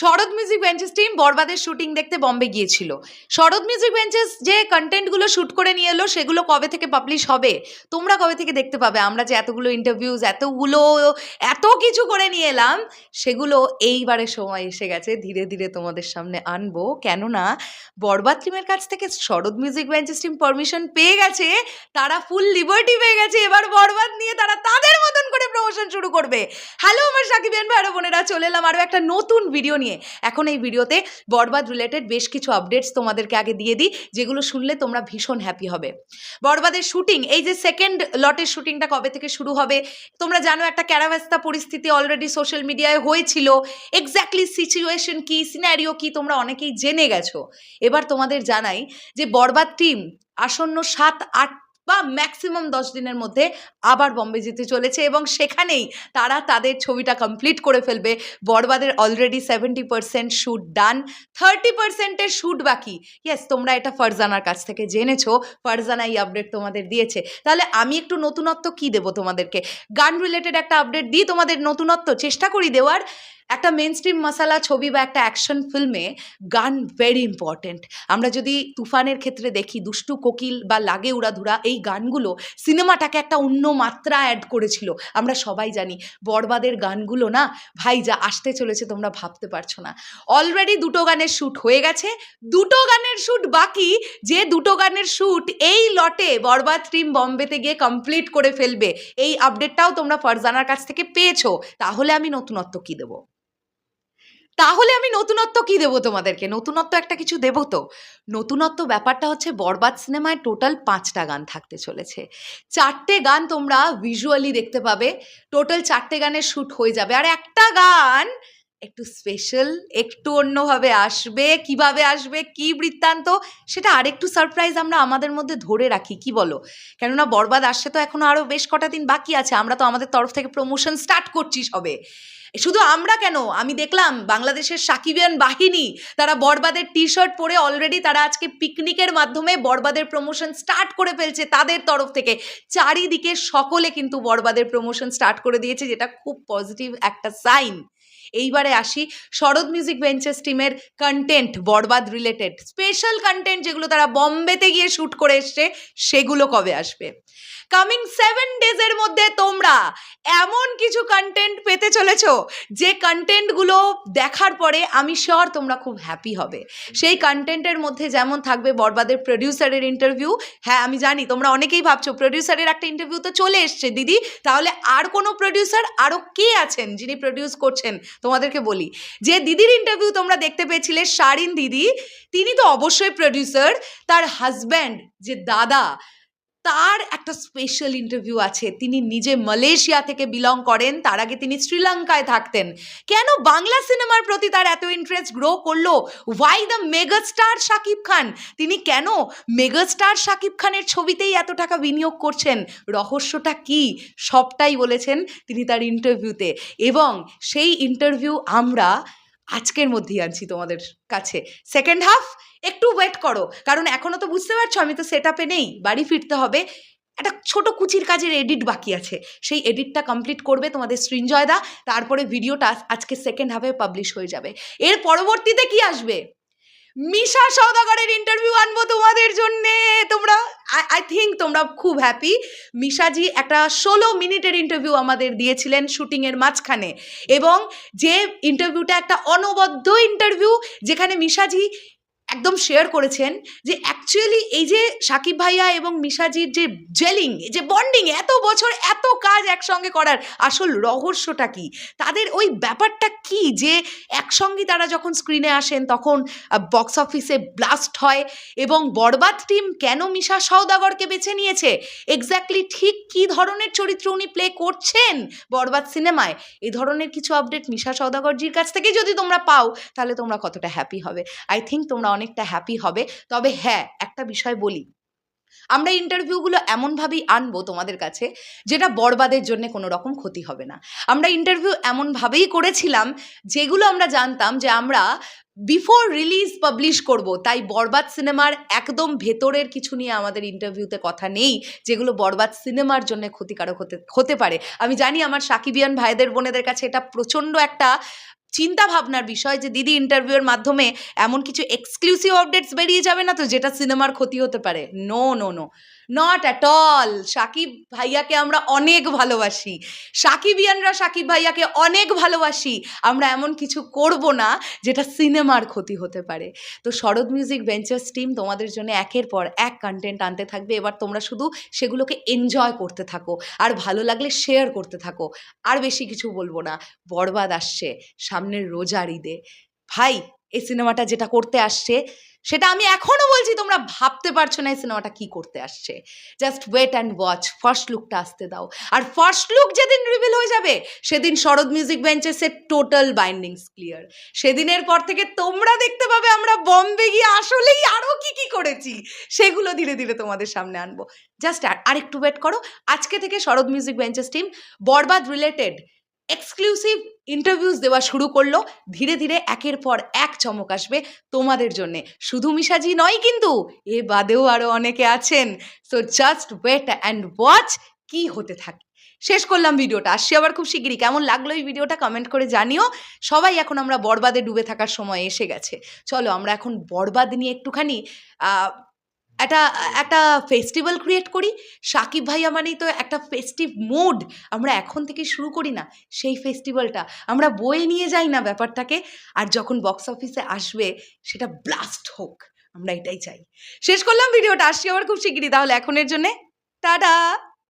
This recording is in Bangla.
শরৎ মিউজিক বেঞ্চেস টিম বরবাদের শুটিং দেখতে বম্বে গিয়েছিল। শরৎ মিউজিক বেঞ্চেস যে কন্টেন্টগুলো শ্যুট করে নিয়ে এলো, সেগুলো কবে থেকে পাবলিশ হবে? তোমরা কবে থেকে দেখতে পাবে? আমরা যে এতগুলো ইন্টারভিউজ এতগুলো, এত কিছু করে নিয়ে এলাম, সেগুলো এইবারে সময় এসে গেছে। ধীরে ধীরে তোমাদের সামনে আনব। কেননা, বরবাদ টিমের কাছ থেকে Sharat music benches team permission পেয়ে গেছে, তারা ফুল লিবার্টি পেয়ে গেছে। এবার বরবাদ নিয়ে তারা তাদের মতন শুরু করবে। হ্যালো আমার সাকিবিয়ান ভাইরা বোনেরা, চলে এলাম আরও একটা নতুন ভিডিও নিয়ে। এখন এই ভিডিওতে বরবাদ রিলেটেড বেশ কিছু আপডেটস তোমাদেরকে আগে দিয়ে দিই, যেগুলো শুনলে তোমরা ভীষণ হ্যাপি হবে। বরবাদের শুটিং এই যে সেকেন্ড লটের শুটিংটা কবে থেকে শুরু হবে? তোমরা জানো একটা ক্যারাভাস্তা পরিস্থিতি অলরেডি সোশ্যাল মিডিয়ায় হয়েছিল। এক্স্যাক্টলি সিচুয়েশন কি সিনারিও কি, তোমরা অনেকেই জেনে গেছো। এবার তোমাদের জানাই যে বরবাদ টিম আসন্ন সাত আট বা ম্যাক্সিমাম দশ দিনের মধ্যে আবার বম্বে যেতে চলেছে এবং সেখানেই তারা তাদের ছবিটা কমপ্লিট করে ফেলবে। বরবাদের already seventy percent shoot done thirty পার্সেন্টের শ্যুট বাকি। ইয়েস তোমরা এটা ফারজানার কাছ থেকে জেনেছো, ফারজানা এই আপডেট তোমাদের দিয়েছে। তাহলে আমি একটু নতুনত্ব কি দেবো তোমাদেরকে? গান রিলেটেড একটা আপডেট দিই তোমাদের নতুনত্ব, চেষ্টা করি দেওয়ার। একটা মেন স্ট্রিম মশালা ছবি বা একটা অ্যাকশন ফিল্মে গান ভেরি ইম্পর্টেন্ট আমরা যদি তুফানের ক্ষেত্রে দেখি, দুষ্টু, কোকিল বা লাগে উড়াধুরা, এই গানগুলো সিনেমাটাকে একটা অন্য মাত্রা অ্যাড করেছিল। আমরা সবাই জানি, বরবাদের গানগুলো না, ভাই যা আসতে চলেছে তোমরা ভাবতে পারছ না। অলরেডি দুটো গানের শ্যুট হয়ে গেছে, দুটো গানের শ্যুট বাকি, যে দুটো গানের শ্যুট এই লটে বরবাদ টিম বম্বেতে গিয়ে কমপ্লিট করে ফেলবে, এই আপডেটটাও তোমরা ফারজানার কাছ থেকে পেয়েছ। তাহলে আমি নতুনত্ব কী দেবো? তাহলে আমি নতুনত্ব কি দেবো তোমাদেরকে? নতুনত্ব একটা কিছু দেবো তো। নতুনত্ব ব্যাপারটা হচ্ছে বরবাদ সিনেমায় টোটাল পাঁচটা গান থাকতে চলেছে। চারটে গান তোমরা ভিজুয়ালি দেখতে পাবে। টোটাল চারটে গানের শ্যুট হয়ে যাবে। আর একটা গান একটু স্পেশাল একটু অন্যভাবে আসবে। কীভাবে আসবে? কি বৃত্তান্ত? সেটা আরেকটু সারপ্রাইজ আমরা আমাদের মধ্যে ধরে রাখি, কি বলো? কেননা বরবাদ আসছে তো এখনও আরও বেশ কটা দিন বাকি আছে। আমরা তো আমাদের তরফ থেকে প্রমোশন স্টার্ট করছি সবে। শুধু আমরা কেন? আমি দেখলাম বাংলাদেশের সাকিবিয়ান বাহিনী, তারা বরবাদের টি শার্ট পরে অলরেডি তারা আজকে পিকনিকের মাধ্যমে বরবাদের প্রমোশন স্টার্ট করে ফেলছে তাদের তরফ থেকে। চারিদিকে সকলে কিন্তু বরবাদের প্রমোশন স্টার্ট করে দিয়েছে, যেটা খুব পজিটিভ একটা সাইন এইবারে আসি শরৎ মিউজিক বেঞ্চেস টিমের content Barbaad related special content যেগুলো তারা বম্বেতে গিয়ে শ্যুট করে এসছে, সেগুলো কবে আসবে? কামিং সেভেন ডেজের মধ্যে তোমরা এমন কিছু কন্টেন্ট পেতে চলেছ, যে কন্টেন্টগুলো দেখার পরে আমি শিওর তোমরা খুব হ্যাপি হবে। সেই কন্টেন্টের মধ্যে যেমন থাকবে বরবাদের প্রডিউসারের ইন্টারভিউ হ্যাঁ আমি জানি তোমরা অনেকেই ভাবছ প্রডিউসারের একটা ইন্টারভিউ তো চলে এসছে, দিদি। তাহলে আর কোনো প্রডিউসার আরও কে আছেন যিনি প্রডিউস করছেন? তোমাদেরকে বলি, যে দিদির ইন্টারভিউ তোমরা দেখতে পেয়েছিলে, শারিন দিদি, তিনি তো অবশ্যই প্রডিউসার তার হাজব্যান্ড যে দাদা তার একটা স্পেশাল ইন্টারভিউ আছে। তিনি নিজে মালয়েশিয়া থেকে বিলং করেন, তার আগে তিনি শ্রীলঙ্কায় থাকতেন। কেন বাংলা সিনেমার প্রতি তার এত ইন্টারেস্ট গ্রো করল? Why the megastar Shakib Khan তিনি কেন মেগাস্টার শাকিব খানের ছবিতেই এত টাকা বিনিয়োগ করছেন? রহস্যটা কি? সবটাই বলেছেন তিনি তার ইন্টারভিউতে এবং সেই ইন্টারভিউ আমরা আজকের মধ্যেই আনছি তোমাদের কাছে। সেকেন্ড হাফ একটু ওয়েট করো। কারণ এখনও তো বুঝতে পারছ, আমি তো সেট আপে নেই, বাড়ি ফিরতে হবে। একটা ছোট কুচির কাজের এডিট বাকি আছে। সেই এডিটটা কমপ্লিট করবে তোমাদের সৃঞ্জয়দা, তারপরে ভিডিওটা আজকে সেকেন্ড হাফে পাবলিশ হয়ে যাবে। এর পরবর্তীতে কি আসবে? মিশা সওদাগরের ইন্টারভিউ আনব তোমাদের জন্যে। তোমরা আই থিঙ্ক তোমরা খুব হ্যাপি মিশাজি একটা ষোলো মিনিটের ইন্টারভিউ আমাদের দিয়েছিলেন শুটিংয়ের মাঝখানে। এবং যে ইন্টারভিউটা একটা অনবদ্য ইন্টারভিউ যেখানে মিশাজি একদম শেয়ার করেছেন যে অ্যাকচুয়ালি এই যে সাকিব ভাইয়া এবং মিশাজির যে জেলিং যে বন্ডিং এত বছর এত কাজ একসঙ্গে করার আসল রহস্যটা কি? তাদের ওই ব্যাপারটা কি যে একসঙ্গে তারা যখন স্ক্রিনে আসেন তখন বক্স অফিসে ব্লাস্ট হয় এবং বরবাদ টিম কেন মিশা সওদাগরকে বেছে নিয়েছে? এক্স্যাক্টলি ঠিক কি ধরনের চরিত্র উনি প্লে করছেন বরবাদ সিনেমায় এই ধরনের কিছু আপডেট মিশা সওদাগরজির কাছ থেকে যদি তোমরা পাও, তাহলে তোমরা কতটা হ্যাপি হবে। আই থিঙ্ক তোমরা অনেকটা হ্যাপি হবে। তবে হ্যাঁ একটা বিষয় বলি। আমরা ইন্টারভিউগুলো এমনভাবেই আনব তোমাদের কাছে, যেটা বরবাদের জন্য কোনো রকম ক্ষতি হবে না। আমরা ইন্টারভিউ এমনভাবেই করেছিলাম, যেগুলো আমরা জানতাম যে আমরা বিফোর রিলিজ পাবলিশ করব, তাই বরবাদ সিনেমার একদম ভেতরের কিছু নিয়ে আমাদের ইন্টারভিউতে কথা নেই, যেগুলো বরবাদ সিনেমার জন্য ক্ষতিকারক হতে হতে পারে। আমি জানি আমার সাকিবিয়ান ভাইদের, বোনেদের কাছে এটা প্রচণ্ড একটা চিন্তা ভাবনার বিষয় যে দিদি ইন্টারভিউয়ের মাধ্যমে এমন কিছু এক্সক্লুসিভ আপডেটস বেরিয়ে যাবে না তো যেটা সিনেমার ক্ষতি হতে পারে? No no no not at all Shakib ভাইয়াকে আমরা অনেক ভালোবাসি। সাকিবিয়ানরা সাকিব ভাইয়াকে অনেক ভালোবাসি। আমরা এমন কিছু করব না যেটা সিনেমার ক্ষতি হতে পারে। তো শরৎ মিউজিক ভেঞ্চার্স টিম তোমাদের জন্য একের পর এক কন্টেন্ট আনতে থাকবে। এবার তোমরা শুধু সেগুলোকে এনজয় করতে থাকো। আর ভালো লাগলে শেয়ার করতে থাকো। আর বেশি কিছু বলব না। বরবাদ আসছে সামনের রোজার ঈদে। ভাই, এই সিনেমাটা যেটা করতে আসছে সেটা আমি এখনও বলছি, তোমরা ভাবতে পারছ না এই সিনেমাটা কি করতে আসছে। Just wait and watch first লুকটা আসতে দাও। আর ফার্স্ট লুক যেদিন রিভিল হয়ে যাবে, সেদিন শরৎ মিউজিক বেঞ্চেসের টোটাল বাইন্ডিংস ক্লিয়ার সেদিনের পর থেকে তোমরা দেখতে পাবে আমরা বম্বে গিয়ে আসলেই আরও কি কি করেছি। সেগুলো ধীরে ধীরে তোমাদের সামনে আনব। জাস্ট আর, আরেকটু ওয়েট করো। আজকে থেকে Sharat music benches team Barbaad related exclusive interviews দেওয়া শুরু করল। ধীরে ধীরে একের পর এক চমক আসবে তোমাদের জন্যে। শুধু মিশাজি নয় কিন্তু, এ বাদেও আরও অনেকে আছেন। So just wait and watch কি হতে থাকে। শেষ করলাম ভিডিওটা। আসছি আবার খুব শিগগিরই। কেমন লাগল এই ভিডিওটা কমেন্ট করে জানিও। সবাই এখন আমরা বরবাদে ডুবে থাকার সময় এসে গেছে। চলো আমরা এখন বরবাদ নিয়ে একটুখানি একটা একটা ফেস্টিভ্যাল ক্রিয়েট করি। সাকিব ভাইয়া মানেই তো একটা ফেস্টিভ মুড আমরা এখন থেকে শুরু করি না সেই ফেস্টিভ্যালটা আমরা বয়ে নিয়ে যাই না ব্যাপারটাকে। আর যখন বক্স অফিসে আসবে, সেটা ব্লাস্ট হোক। আমরা এটাই চাই। শেষ করলাম ভিডিওটা। আসছি আবার খুব শিগগিরি তাহলে এখনের জন্যে। টাটা!